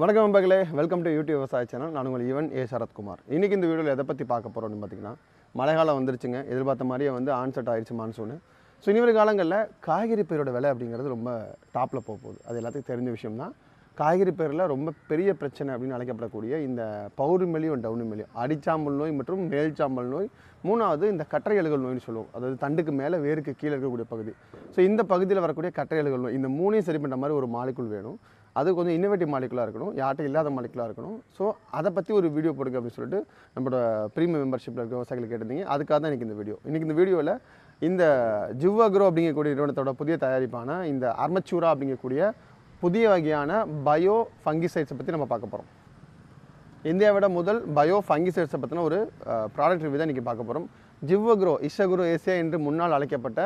வணக்கம் நண்பர்களே welcome to YouTube விவசாய சேனல் நான் உங்கள் ஈவன் ஏ சரத்குமார். இன்றைக்கி இந்த வீடியோவில் எதை பற்றி பார்க்க போகிறோம்னு பார்த்தீங்கன்னா மழைக்காலம் வந்துருச்சுங்க. எதிர்பார்த்த மாதிரியே வந்து ஆன்செட் ஆயிடுச்சு மான்சூனு ஸோ இனி காலங்களில் காய்கறி பயிரோட விலை அப்படிங்கிறது ரொம்ப டாப்பில் போக போகுது. அது எல்லாத்துக்கும் தெரிஞ்ச விஷயம் தான் காய்கறி பயிரில் ரொம்ப பெரிய பிரச்சனை அப்படின்னு அழைக்கப்படக்கூடிய இந்த பௌர்மெலியும் டவுனுமெலியும் அடிச்சாம்பல் நோய் மற்றும் மேல்சாம்பல் நோய். மூணாவது இந்த கட்டரை எழுகல் நோய்னு சொல்லுவோம். அதாவது தண்டுக்கு மேலே வேருக்கு கீழே இருக்கக்கூடிய பகுதி. ஸோ இந்த பகுதியில் வரக்கூடிய கட்டரை எழுகல் நோய் இந்த மூணையும் சரி பண்ணுற மாதிரி ஒரு மாலிக்குள் வேணும். அது கொஞ்சம் இன்னோவேட்டிவ் மாலிகுலாக இருக்கணும். யார்கிட்ட இல்லாத மாலிகுலாக இருக்கணும். ஸோ அதை பற்றி ஒரு வீடியோ போடுங்க அப்படின்னு சொல்லிட்டு நம்மளோட ப்ரீமியம் மெம்பர்ஷிப்பில் இருக்க விவசாயிகள் கேட்டிருந்தீங்க. அதுக்காக தான் எனக்கு இந்த வீடியோ இன்றைக்கி இந்த வீடியோவில் இந்த ஜிவ்வக்ரோ அப்படிங்கக்கூடிய நிறுவனத்தோட புதிய தயாரிப்பான இந்த அர்மச்சூரா அப்படிங்கக்கூடிய புதிய வகையான பயோ ஃபங்கிசைட்ஸை பற்றி நம்ம பார்க்க போகிறோம் இந்தியாவோட முதல் பயோ ஃபங்கிசைட்ஸை பற்றின ஒரு ப்ராடக்ட் ரிவ்யூ தான் இன்றைக்கி பார்க்க போகிறோம் ஜிவ்வக்ரோ இஷகுரோ ஏசியா என்று முன்னால் அழைக்கப்பட்ட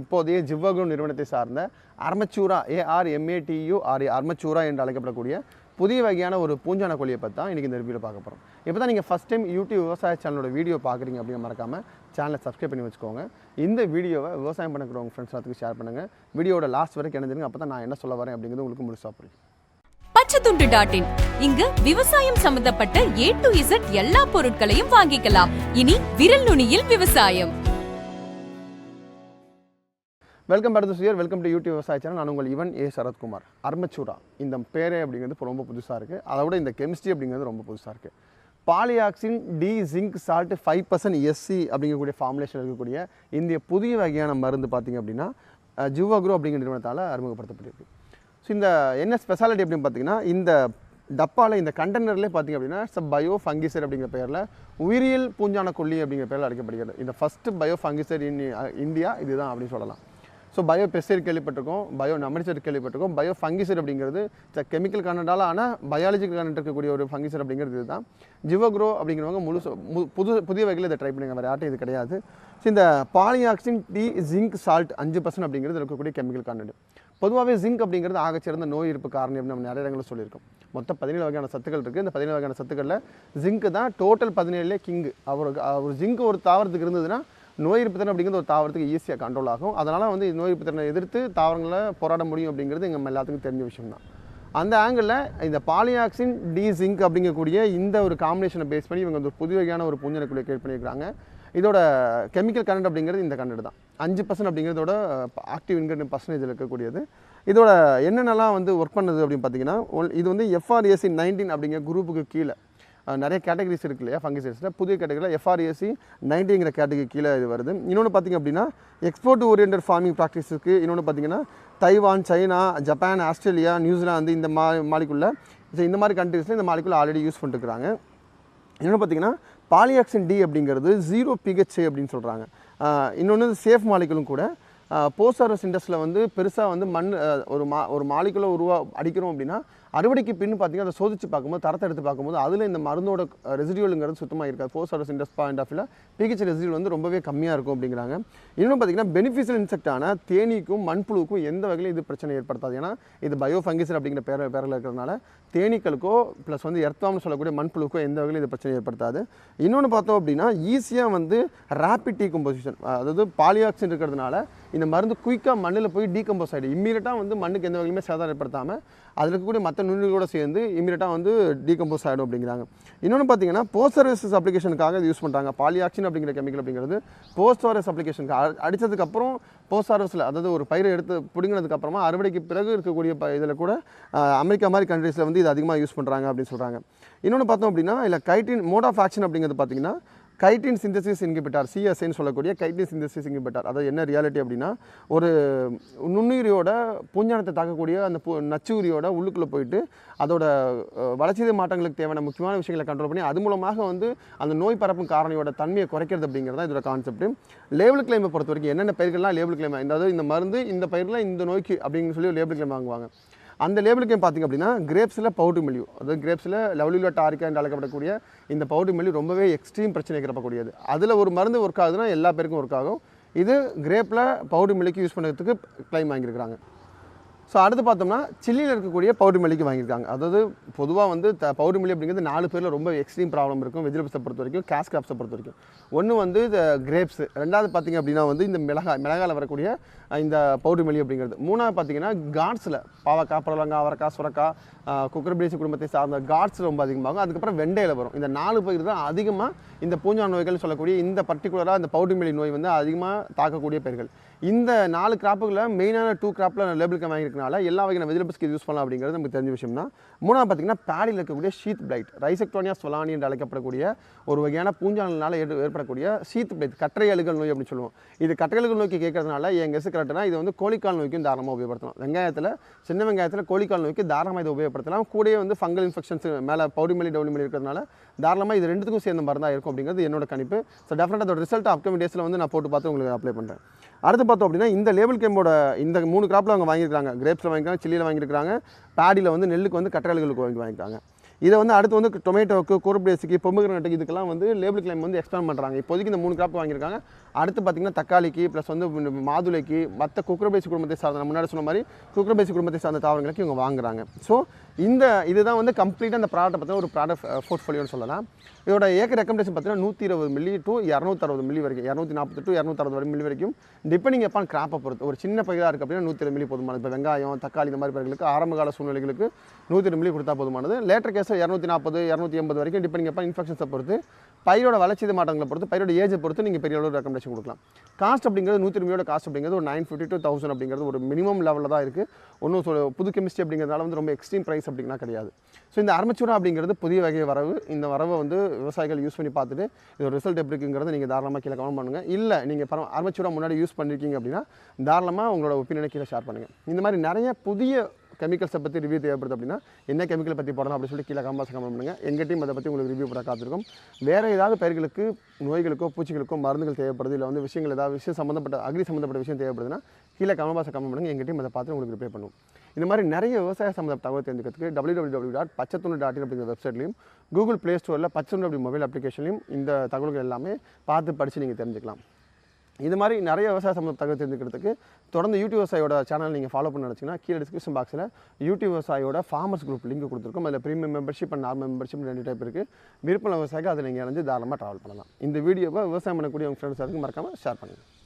இப்போதைய ஜிவ்வகுரு நிறுவனத்தை சார்ந்த அர்மச்சூரா ஏஆர்எம்ஏடியு ஆர் அர்மச்சூரா என்று அழைக்கப்படக்கூடிய புதிய வகையான ஒரு பூஞ்சான கோழியை பற்றி தான் இன்றைக்கி இந்த ரிவியூவில் பார்க்க போகிறோம் இப்போ தான் நீங்கள் ஃபஸ்ட் டைம் யூடியூப் விவசாய சேனலோட வீடியோ பார்க்குறீங்க அப்படின்னு மறக்காமல் சேனலை சப்ஸ்கிரைப் பண்ணி வச்சுக்கோங்க. இந்த வீடியோவை விவசாயம் பண்ணக்கூடிய உங்கள் ஃப்ரெண்ட்ஸ் எல்லாத்துக்கும் ஷேர் பண்ணுங்கள் வீடியோட லாஸ்ட் வரைக்கும் இணைஞ்சிருங்க அப்போ தான் நான் என்ன சொல்ல வரேன் அப்படிங்கிறது உங்களுக்கு முழுசாக புரியும். பச்சைத்துண்டு டாட் இன் இங்கு விவசாயம் சம்பந்தப்பட்ட ஏ டு இசட் எல்லா பொருட்களையும் வாங்கிக்கலாம். இனி விரல் நுனியில் விவசாயம். வெல்கம் பேக் டு சுயர் வெல்கம் டு யூடியூப் விவசாய சேனல் நான் உங்கள் இவன் ஏ. சரத்குமார். அர்மச்சூரா இந்த பேரே அப்படிங்கிறது இப்போ ரொம்ப புதுசாக இருக்குது அதை விட இந்த கெமிஸ்ட்ரி அப்படிங்கிறது ரொம்ப புதுசாக இருக்குது polyoxin D zinc salt five percent SC அப்படிங்கக்கூடிய ஃபார்முலேஷன் இருக்கக்கூடிய இந்திய புதிய வகையான மருந்து பார்த்திங்க அப்படின்னா ஜிவாக்ரோ அப்படிங்கிற நிறுவனத்தால் அறிமுகப்படுத்தப்பட்டிருக்கு. ஸோ இந்த என்ன ஸ்பெஷாலிட்டி அப்படின்னு பார்த்தீங்கன்னா இந்த டப்பாவில் இந்த கண்டெய்னர்லேயே பார்த்தீங்க அப்படின்னா இட்ஸ் பயோ ஃபங்கிசைட் அப்படிங்கிற பெயரில் உயிரியல் பூஞ்சான கொல்லி அப்படிங்கிற பெயரில் அழைக்கப்படுகிறது. இந்த first bio fungicide in India இதுதான் அப்படின்னு சொல்லலாம். ஸோ பயோ பெஸ்டைட் கேள்விப்பட்டிருக்கோம் பயோ நமரிசைட் கேள்விப்பட்டிருக்கோம் பயோ ஃபங்கிசைட் அப்படிங்கிறது கெமிக்கல் கண்டென்ட்டால் ஆனால் பயாலஜிக்கல் கண்டென்ட் இருக்கக்கூடிய ஒரு ஃபங்கிசைட் அப்படிங்கிறது இதுதான். ஜிவோக்ரோ அப்படிங்கிறவங்க முழு புது புதிய வகையில் இதை ட்ரை பண்ணுங்க வேறு யார்ட்டும் இது கிடையாது. ஸோ இந்த பாலியாக்சின் டி ஜிங்க் சால்ட் அஞ்சு பர்சன்ட் அப்படிங்கிறது இருக்கக்கூடிய கெமிக்கல் கண்டென்ட் பொதுவாகவே ஜிங்க் அப்படிங்கிறது ஆகச்சிறந்த நோய் இருப்பு காரணம் அப்படின்னு நம்ம நிறைய இடங்களில் சொல்லியிருக்கோம். மொத்தம் பதினேழு வகையான சத்துக்கள் இருக்குது இந்த பதினேழு வகையான சத்துக்களில் ஜிங்க் தான் டோட்டல் பதினேழுலே கிங்கு அவருக்கு ஒரு ஜிங்க் ஒரு தாவரத்துக்கு இருந்ததுன்னா நோய் எதிர்ப்பு திறன் அப்படிங்கிறது ஒரு தாவரத்துக்கு ஈஸியாக கண்ட்ரோல் ஆகும். அதனால் வந்து இந்த நோய் எதிர்ப்பு திறனை எதிர்த்து தாவரங்களை போராட முடியும் அப்படிங்கிறது எங்கள் எல்லாத்துக்கும் தெரிஞ்ச விஷயம் தான் அந்த ஆங்கிளில் இந்த பாலியாக்சின் டி ஜிங்க் அப்படிங்கக்கூடிய இந்த ஒரு காம்பினேஷனை பேஸ் பண்ணி இவங்க ஒரு புது வகையான ஒரு பூஞ்சனக்குள்ளே கிரியேட் பண்ணியிருக்காங்க இதோட கெமிக்கல் கரண்ட் அப்படிங்கிறது இந்த கரண்ட் தான். அஞ்சு பர்சன்ட் அப்படிங்கிறதோட ஆக்டிவ் இன்கிரியன் பர்சன்டேஜில் இருக்கக்கூடியது. இதோட என்னென்னலாம் வந்து ஒர்க் பண்ணுது அப்படின்னு பார்த்தீங்கன்னா இது வந்து எஃப்ஆர்ஏசி நைன்டீன் அப்படிங்கிற குரூப்புக்கு கீழே நிறைய கேட்டகரிஸ் இருக்கு இல்லையா ஃபங்கிசைட்ஸில் புதிய கேட்டகரியில் எஃப்ஆர்ஏசி நைன்டிங்கிற கேட்டகரி கீழே இது வருது. இன்னொன்று பார்த்தீங்க அப்படின்னா எக்ஸ்போர்ட் ஓரியன்ட் ஃபார்மிங் ப்ராக்டிஸுக்கு இன்னொன்று பார்த்தீங்கன்னா Taiwan China Japan Australia New Zealand இந்த மா மாலிக்குள்ள இந்த மாதிரி கண்ட்ரீஸில் இந்த மாலிக்குள்ள ஆல்ரெடி யூஸ் பண்ணிட்டுருக்காங்க. இன்னொன்று பார்த்தீங்கன்னா பாலியாக்சின் டி அப்படிங்கிறது ஜீரோ பிஹெச்ஏ அப்படின்னு சொல்கிறாங்க இன்னொன்று சேஃப் மாலிக்குலும் கூட. போஸ்ட் சர்வஸ் இண்டஸ்ட்ரியில் வந்து பெருசாக வந்து மண் ஒரு மா ஒரு மாலிகுலை உருவா அடிக்கிறோம் அப்படின்னா அறுவடைக்கு பின் பார்த்தீங்கன்னா அதை சோதிச்சு பார்க்கும்போது தரத்தை எடுத்து பார்க்கும்போது அதில் இந்த மருந்தோட ரெசிடியூலுங்கிறது சுத்தமாக இருக்காது. போஸ்ட் சர்வஸ் இண்டஸ்ட் பாயிண்ட் ஆஃப் பிஹெச் ரெசிடியூல் வந்து ரொம்பவே கம்மியாக இருக்கும் அப்படிங்கிறாங்க. இன்னும் பார்த்தீங்கன்னா பெனிஃபிஷியல் இன்செக்டான தேனீக்கும் மண்புழுக்கும் எந்த வகையிலும் இது பிரச்சனை ஏற்படுத்தாது. ஏன்னா இது பயோ ஃபங்கிசர் அப்படிங்கிற பேர பேரில் இருக்கிறதுனால தேனீக்களுக்கோ ப்ளஸ் வந்து எர்த்தாம்னு சொல்லக்கூடிய மண்புழுக்கோ எந்த வகையிலும் இது பிரச்சனை ஏற்படுத்தாது. இன்னொன்று பார்த்தோம் அப்படின்னா ஈஸியாக வந்து ரேப்பிட் டீகம்போசிஷன் அதாவது பாலியாக்சின் இருக்கிறதுனால இந்த மருந்து குயிக்காக மண்ணில் போய் டீகம்போஸ் ஆகிடும் இம்மீடியட்டாக வந்து மண்ணுக்கு எந்த வகையிலுமே சேதாரம் ஏற்படுத்தாமல் அதில் இருக்கக்கூடிய மற்ற நுண்ணுகளோட சேர்ந்து இமீடியட்டாக வந்து டீகம்போஸ் ஆகிடும் அப்படிங்கிறாங்க. இன்னொன்று பார்த்தீங்கன்னா போஸ்ட் சர்வீசஸ் அப்ளிகேஷனுக்காக இது யூஸ் பண்ணுறாங்க பாலியாக்சின் அப்படிங்கிற கெமிக்கல் அப்படிங்கிறது போஸ்ட் சர்வீஸ் அப்ளிகேஷனுக்கு அடித்ததுக்கப்புறம் போஸ்ட் அதாவது ஒரு பயிரை எடுத்து பிடுங்கினதுக்கப்புறமா அறுவடைக்கு பிறகு இருக்கக்கூடிய ப இதில் கூட அமெரிக்கா மாதிரி கண்ட்ரீஸில் வந்து இது அதிகமாக யூஸ் பண்ணுறாங்க அப்படின்னு சொல்கிறாங்க இன்னொன்று பார்த்தோம் அப்படின்னா இல்லை கைட்டின் மோட் ஆஃப் ஆக்ஷன் அப்படிங்கிறது பார்த்தீங்கன்னா கைட்டின் சிந்தசிஸ் இன்கிபிட்டார் சிஎஸ்ஐன்னு சொல்லக்கூடிய கைட்டின் சிந்தசிஸ் இன்கிபிட்டார் அதாவது என்ன ரியாலிட்டி அப்படின்னா ஒரு நுண்ணுயிரியோட பூஞ்சானத்தை தாக்கக்கூடிய அந்த பூ நச்சுயிரியோட உள்ளுக்குள்ளே போயிட்டு அதோட அஹ், வளர்ச்சிதை மாற்றங்களுக்கு தேவையான முக்கியமான விஷயங்களை கண்ட்ரோல் பண்ணி அது மூலமாக வந்து அந்த நோய் பரப்பும் காரணியோட தன்மையை குறைக்கிறது அப்படிங்கிறது தான் இதோட கான்செப்ட் லேபிள் கிளைமை பொறுத்த வரைக்கும் என்னென்ன பயிர்கள்லாம் லேபிள் கிளைமை அதாவது இந்த மருந்து இந்த பயிரில் இந்த நோய்க்கு அப்படின்னு சொல்லி லேபிள் கிளைம் வாங்குவாங்க. அந்த லேபிளுக்கு பார்த்திங்க அப்படின்னா கிரேப்ஸில் பவுடர் மில்யூ அதாவது கிரேப்ஸில் லெவலிலோ டாரிக்கா என்று அழைக்கப்படக்கூடிய இந்த பவுடர் மில்யூ ரொம்பவே எக்ஸ்ட்ரீம் பிரச்சனை கிடப்பக்கூடியது அதில் ஒரு மருந்து ஒர்க் ஆகுதுன்னா எல்லா பேருக்கும் ஒர்க் ஆகும். இது கிரேப்பில் பவுடர் மில்லுக்கு யூஸ் பண்ணுறதுக்கு கிளைம் வாங்கியிருக்கிறாங்க. ஸோ அடுத்து பார்த்தோம்னா சில்லியில் இருக்கக்கூடிய பவுடர் மல்லிக்கு வாங்கியிருக்காங்க. அதாவது பொதுவாக வந்து த பவுடர் அப்படிங்கிறது நாலு பேரில் ரொம்ப எக்ஸ்ட்ரீம் ப்ராப்ளம் இருக்கும். வெஜிடபிள்ஸை பொறுத்த வரைக்கும் கேஸ் கிராப்ஸை பொறுத்த வரைக்கும். ஒன்று வந்து இந்த கிரேப்ஸ் ரெண்டாவது பார்த்தீங்க அப்படின்னா வந்து இந்த மிளகாய் மிளகாயில் வரக்கூடிய இந்த பவுடர் மல்லி அப்படிங்கிறது. மூணாவது பார்த்தீங்கன்னா காட்ஸில் பாவக்காய் புடலங்காய் அவரக்காய் சுரக்காய் குக்கர்பேசி குடும்பத்தை சார்ந்த காட்ஸ் ரொம்ப அதிகமாகும் அதுக்கப்புறம் வெண்டையில் வரும். இந்த நாலு பயிர் தான் அதிகமாக இந்த பூஞ்சா நோய்கள் சொல்லக்கூடிய இந்த பர்டிகுலராக இந்த பவுடர் மில்லி நோய் வந்து அதிகமாக தாக்கக்கூடிய பயிர்கள். இந்த நாலு கிராப்புகளில் மெயினான டூ கிராப்பில் லேபிளுக்கு இருக்கிறதுனால எல்லா வகையான வெஜிடபிள்ஸ்க்கு யூஸ் பண்ணலாம் அப்படிங்கிறது நமக்கு தெரிஞ்ச விஷயம் தான் மூணாவது பார்த்தீங்கன்னா பேடியில் இருக்கக்கூடிய ஷீத் பிளைட் ரைசெக்டோனியா சொலானி என்று அழைக்கப்படக்கூடிய ஒரு வகையான பூஞ்சானல்னால ஏற்ப- ஏற்படக்கூடிய ஷீத் பிளைட் கற்றை அழுகல் நோய் அப்படின்னு சொல்லுவோம். இது கற்றை அழுகல் நோய்க்கு கேட்கறதுனால எங்கள் எஸ் கரெக்டாக இது வந்து கோழிக்கால் நோய்க்கும் தாராளமாக உபயோகப்படுத்தலாம். வெங்காயத்தில் சின்ன வெங்காயத்தில் கோழிக்கால் நோய்க்கு தாராளமாக இதை உபயோகப்படுத்தலாம். கூடயே வந்து ஃபங்கல் இன்ஃபெக்ஷன்ஸ் மேலே பவுடி மல்லி டவுனி இருக்கிறதுனால தாராளமாக இது ரெண்டுத்துக்கும் சேர்ந்த மருந்தாக இருக்கும் அப்படிங்கிறது என்னோட கணிப்பு. ஸோ டெஃபினட் அதோட ரிசல்ட் அப்கமிங் டேஸில் வந்து நான் போட்டு பார்த்து உங்களுக்கு அப்ளை பண்ணுறேன் அடுத்து பார்த்தோம் அப்படின்னா இந்த லேபிள் கேம்போட இந்த மூணு கிராப்பில் அவங்க வாங்கியிருக்காங்க கிரேப்ஸில் வாங்கியிருக்காங்க சில்லியில் வாங்கியிருக்காங்க பேடியில் வந்து நெல்லுக்கு வந்து கற்றாழைகளுக்கு வாங்கி வாங்கியிருக்காங்க. இதை வந்து அடுத்து வந்து டொமேட்டோக்கு குறுப்பேசிக்கு பொம்புகிரனட்டுக்கு இதுக்கெல்லாம் வந்து லேபிள் கிளைம் வந்து எக்ஸ்பேண்ட் பண்ணுறாங்க இப்போதைக்கு இந்த மூணு கிராப் வாங்கியிருக்காங்க. அடுத்து பார்த்தீங்கன்னா தக்காளிக்கு ப்ளஸ் வந்து மாதுளைக்கு மற்ற குக்கரபேசி குடும்பத்தை சார்ந்த முன்னாடி சொன்ன மாதிரி குக்கரபேசி குடும்பத்தை சார்ந்த தாவரங்களுக்கு இவங்க வாங்குறாங்க. ஸோ இந்த இதுதான் வந்து கம்ப்ளீட்டாக அந்த ப்ராடக்ட் பார்த்தீங்கன்னா ஒரு ப்ராடக்ட் போர்ட்ஃபோலியோன்னு சொல்லலாம். இதோட ஏக்க ரெக்கமெண்டேஷன் பார்த்தீங்கன்னா நூற்றி இருபது மில்லி டு இரநூத்தறுபது மில்லி வரைக்கும் இரநூத்தி நாற்பது டு இரநூத்தறுபது மில்லி வரைக்கும். டிபெண்டிங் அப்பான் கிராப்பை பொறுத்து ஒரு சின்ன பயிராக இருக்குது அப்படின்னா நூற்றி இருபது மில்லி போதுமானது. இப்போ வெங்காயம் தக்காளி இந்த மாதிரி பயிர்களுக்கு ஆரம்ப கால சூழ்நிலைகளுக்கு நூற்றி இருபது மில்லி கொடுத்தா போதுமானது. லேட்டர் கேஸில் இரநூத்தி நாற்பது இரநூத்தி எண்பது வரைக்கும் டிபெண்டிங் அப்பான் இன்ஃபெக்ஷன்ஸை பொறுத்து பயிரோட வளர்ச்சி மாற்றங்களை பொறுத்து பயிரோட ஏஜை பொறுத்து நீங்கள் பெரிய அளவு ரெக்கமெண்டேஷன் கொடுக்கலாம். காஸ்ட் அப்படிங்கிறது நூற்றி இருபது காஸ்ட் அப்படிங்கிறது ஒரு நைன் ஃபிஃப்டி டூ தௌசண்ட் அப்படிங்கிறது ஒரு மினிமம் லெவலில் தான் இருக்குது ஒன்றும் சொல் புது கெமிஸ்ட்ரி அப்படிங்கிறதுனால வந்து ரொம்ப எக்ஸ்ட்ரீம் ப்ரைஸ் அப்படின்னா கிடையாது. ஸோ இந்த அரமச்சூரா அப்படிங்கிறது புதிய வகை வரவு. இந்த வரவை வந்து விவசாயிகள் யூஸ் பண்ணி பார்த்துட்டு இதோட ரிசல்ட் எப்படி இருக்குங்கிறத நீங்கள் தாராளமாக கீழே கவனம் பண்ணுங்கள் இல்லை நீங்கள் பரவ அரமச்சூரா முன்னாடி யூஸ் பண்ணியிருக்கீங்க அப்படின்னா தாராளமாக உங்களோட ஒப்பீனியனை கீழே ஷேர் பண்ணுங்கள் இந்த மாதிரி நிறைய புதிய கெமிக்கல்ஸை பற்றி ரிவ்யூ தேவைப்படுது அப்படின்னா என்ன கெமிக்கல் பற்றி போடணும் அப்படின்னு சொல்லி கீழே கம்பாஸ் கமெண்ட் பண்ணுங்கள் எங்கள் டீம் அதை பற்றி உங்களுக்கு ரிவ்யூ போட காத்திருக்கும். வேறு ஏதாவது பயிர்களுக்கு நோய்களுக்கோ பூச்சிகளுக்கோ மருந்துகள் தேவைப்படுது இல்லை வந்து விஷயங்கள் ஏதாவது விஷயம் சம்மந்தப்பட்ட அக்ரி சம்மந்தப்பட்ட விஷயம் தேவைப்படுதுன்னா கீழே கமெண்ட் பாக்ஸை கமெண்ட் பண்ணுங்கள் எங்கள் டீம் அதை பார்த்து உங்களுக்கு ரிப்ளை பண்ணுவோம். இந்த மாதிரி நிறைய விவசாய சம்மந்த தகவல் தெரிஞ்சுக்கிறதுக்கு டபிள்யூ டபிள்யூ டபிள்யூ டாட் பச்சத்தொன்று டாட் இன் அப்படிங்கிற வெப்சைட்லையும் கூகுள் ப்ளே ஸ்டோரில் பச்சத்தொன்று அப்படி மொபைல் அப்ளிகேஷன்லையும் இந்த தகவல்கள் எல்லாமே பார்த்து படித்து நீங்கள் தெரிஞ்சுக்கலாம். இது மாதிரி நிறைய விவசாய சம்மந்த தகவல் தெரிஞ்சுக்கிறதுக்கு தொடர்ந்து யூடியூப் விவசாயோட சேனல் நீங்கள் ஃபாலோ பண்ண நினச்சிங்கன்னா கீழே டிஸ்கிரிப்ஷன் பாக்ஸில் யூடியூப் விவசாயோட ஃபார்மர்ஸ் குரூப் லிங்க் கொடுத்துருக்கோம். அதில் premium membership and normal membership ரெண்டு டைப் இருக்குது விருப்பம் விவசாயிக்கு அதை நீங்கள் இணைஞ்சு தாராளமாக ட்ராவல் பண்ணலாம். இந்த வீடியோவை விவசாயம் பண்ணக்கூடிய உங்கள் ஃப்ரெண்ட்ஸ் அதுக்கு மறக்காமல் ஷேர் பண்ணுங்கள்